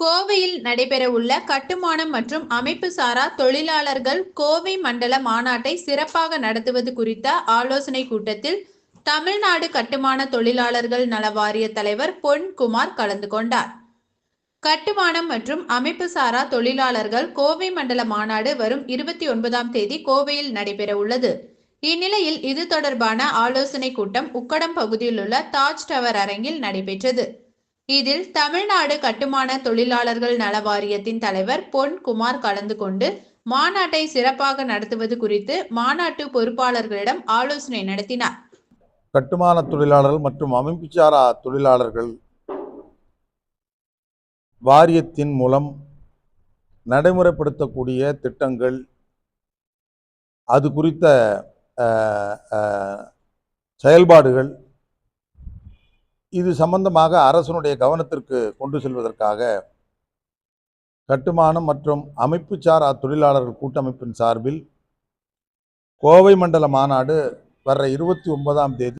கோவையில் நடைபெறவுள்ள கட்டுமானம் மற்றும் அமைப்பு சாரா தொழிலாளர்கள் கோவை மண்டல மாநாட்டை சிறப்பாக நடத்துவது குறித்த ஆலோசனை கூட்டத்தில் தமிழ்நாடு கட்டுமான தொழிலாளர்கள் நல வாரிய தலைவர் பொன்குமார் கலந்து கொண்டார். கட்டுமானம் மற்றும் அமைப்பு சாரா தொழிலாளர்கள் கோவை மண்டல மாநாடு வரும் இருபத்தி ஒன்பதாம் தேதி கோவையில் நடைபெற உள்ளது இந்நிலையில் இது தொடர்பான ஆலோசனை கூட்டம் உக்கடம் பகுதியில் உள்ள தாஜ் டவர் அரங்கில் நடைபெற்றது. இதில் தமிழ்நாடு கட்டுமான தொழிலாளர்கள் நல வாரியத்தின் தலைவர் பொன் குமார் கலந்து கொண்டு மாநாட்டை சிறப்பாக நடத்துவது குறித்து மாநாட்டு பொறுப்பாளர்களிடம் ஆலோசனை நடத்தினார். கட்டுமான தொழிலாளர்கள் மற்றும் அமைப்புச்சாரா தொழிலாளர்கள் வாரியத்தின் மூலம் நடைமுறைப்படுத்தக்கூடிய திட்டங்கள் அது குறித்த செயல்பாடுகள் இது சம்பந்தமாக அரசனுடைய கவனத்திற்கு கொண்டு செல்வதற்காக கட்டுமானம் மற்றும் அமைப்புச்சார் தொழிலாளர்கள் கூட்டமைப்பின் சார்பில் கோவை மண்டல மாநாடு வர்ற இருபத்தி ஒன்பதாம் தேதி